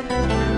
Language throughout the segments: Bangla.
Música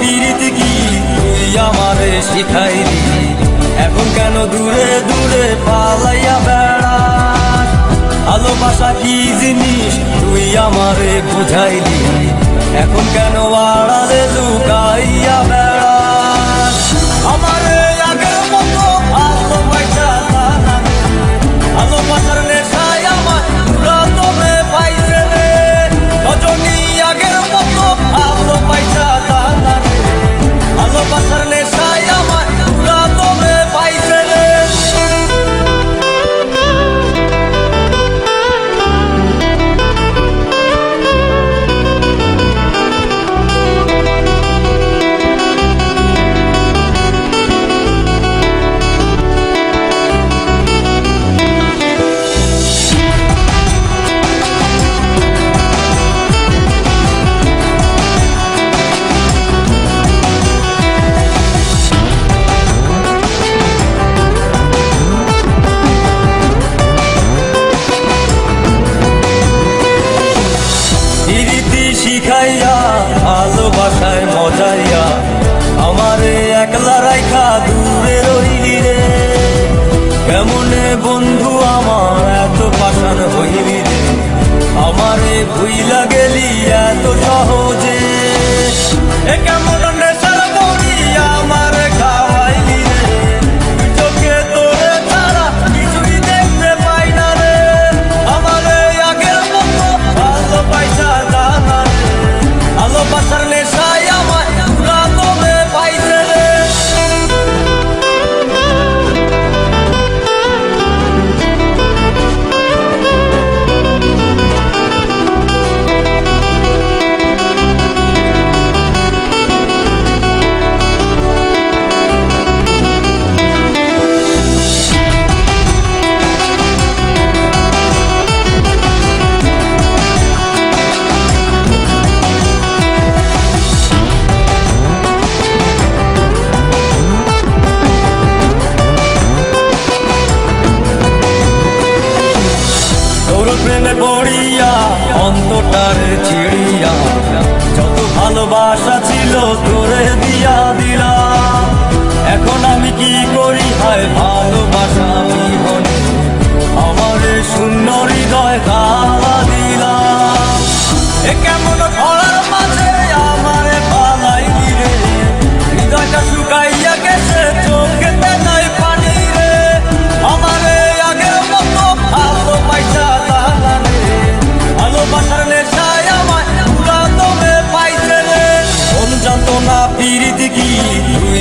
পীড়িত কি তুই আমারে এখন কেন দূরে দূরে পালাইয়া বেড়া ভালোবাসা কি জিনিস তুই আমারে বুঝাইলি এখন কেন আড়ালে লুকাইয়া শিখাইয়া, ভালোবাসায় মজাইয়া, আমারে একলা রাইখা দূরে রইলি রে। কেমনে বন্ধু আমার এত পাশান হইলি রে? আমারে ভুই গেলি 찔렀다